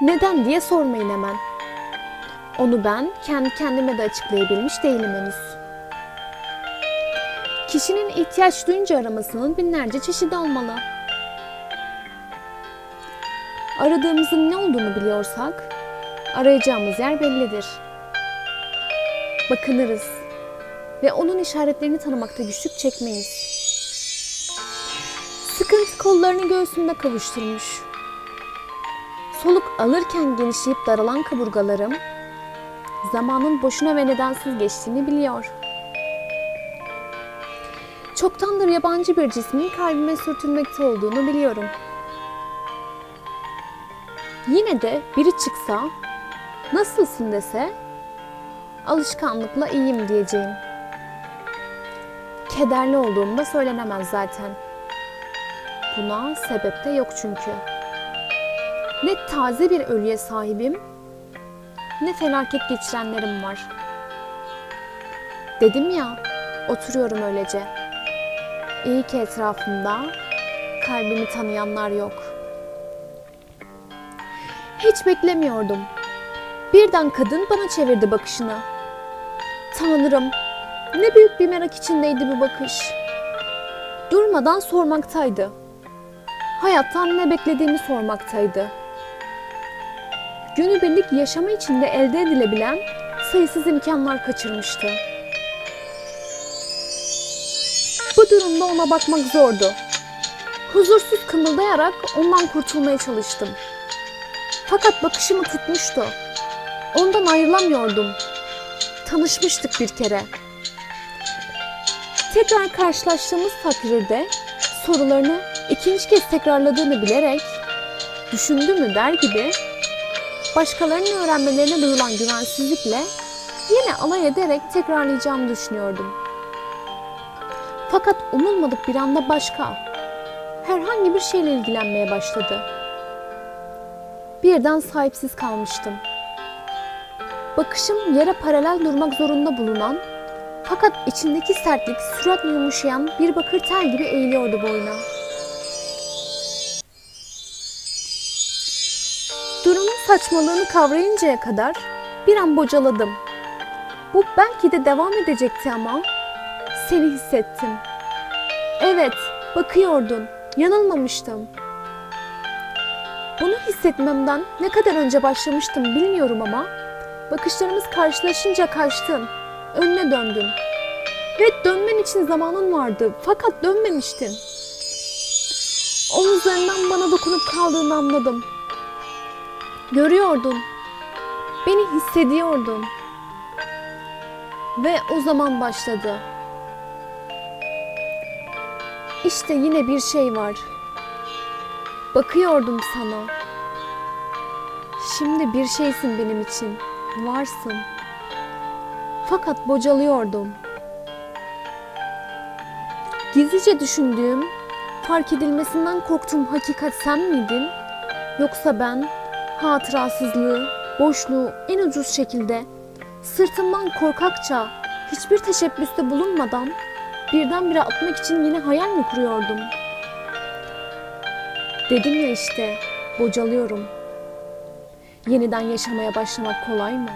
Neden diye sormayın hemen. Onu ben kendi kendime de açıklayabilmiş değilim henüz. Kişinin ihtiyaç duyunca aramasının binlerce çeşidi olmalı. Aradığımızın ne olduğunu biliyorsak, arayacağımız yer bellidir. Bakınırız ve onun işaretlerini tanımakta güçlük çekmeyiz. Sıkıntı kollarını göğsümde kavuşturmuş. Soluk alırken genişleyip daralan kaburgalarım, zamanın boşuna ve nedensiz geçtiğini biliyor. Çoktandır yabancı bir cismin kalbime sürtünmekte olduğunu biliyorum. Yine de biri çıksa, nasılsın dese, alışkanlıkla iyiyim diyeceğim. Kederli olduğum da söylenemez zaten. Buna sebep de yok çünkü. Ne taze bir ölüye sahibim, ne felaket geçirenlerim var. Dedim ya, oturuyorum öylece. İyi ki etrafımda kalbimi tanıyanlar yok. Hiç beklemiyordum. Birden kadın bana çevirdi bakışını. Tanrım, ne büyük bir merak içindeydi bu bakış. Durmadan sormaktaydı. Hayattan ne beklediğini sormaktaydı. Günübirlik yaşama içinde elde edilebilen sayısız imkanlar kaçırmıştı. Bu durumda ona bakmak zordu. Huzursuz kımıldayarak ondan kurtulmaya çalıştım. Fakat bakışımı tutmuştu. Ondan ayrılamıyordum. Tanışmıştık bir kere. Tekrar karşılaştığımız takdirde sorularını ikinci kez tekrarladığını bilerek düşündü mü der gibi başkalarının öğrenmelerine duyulan güvensizlikle yine alay ederek tekrarlayacağımı düşünüyordum. Fakat umulmadık bir anda başka, herhangi bir şeyle ilgilenmeye başladı. Birden sahipsiz kalmıştım. Bakışım yere paralel durmak zorunda bulunan fakat içindeki sertlik süratle yumuşayan bir bakır tel gibi eğiliyordu boyuna. Saçmalığını kavrayıncaya kadar bir an bocaladım. Bu belki de devam edecekti ama seni hissettim. Evet, bakıyordun. Yanılmamıştım. Bunu hissetmemden ne kadar önce başlamıştım bilmiyorum ama bakışlarımız karşılaşınca kaçtın. Önüne döndün. Ve dönmen için zamanın vardı fakat dönmemiştin. Omuzlarından bana dokunup kaldığını anladım. Görüyordun. Beni hissediyordun. Ve o zaman başladı. İşte yine bir şey var. Bakıyordum sana. Şimdi bir şeysin benim için. Varsın. Fakat bocalıyordum. Gizlice düşündüğüm, fark edilmesinden korktuğum hakikat sen miydin? Yoksa ben hatırasızlığı, boşluğu en ucuz şekilde sırtımdan korkakça hiçbir teşebbüste bulunmadan birdenbire atmak için yine hayal mi kuruyordum? Dedim ya işte, bocalıyorum. Yeniden yaşamaya başlamak kolay mı?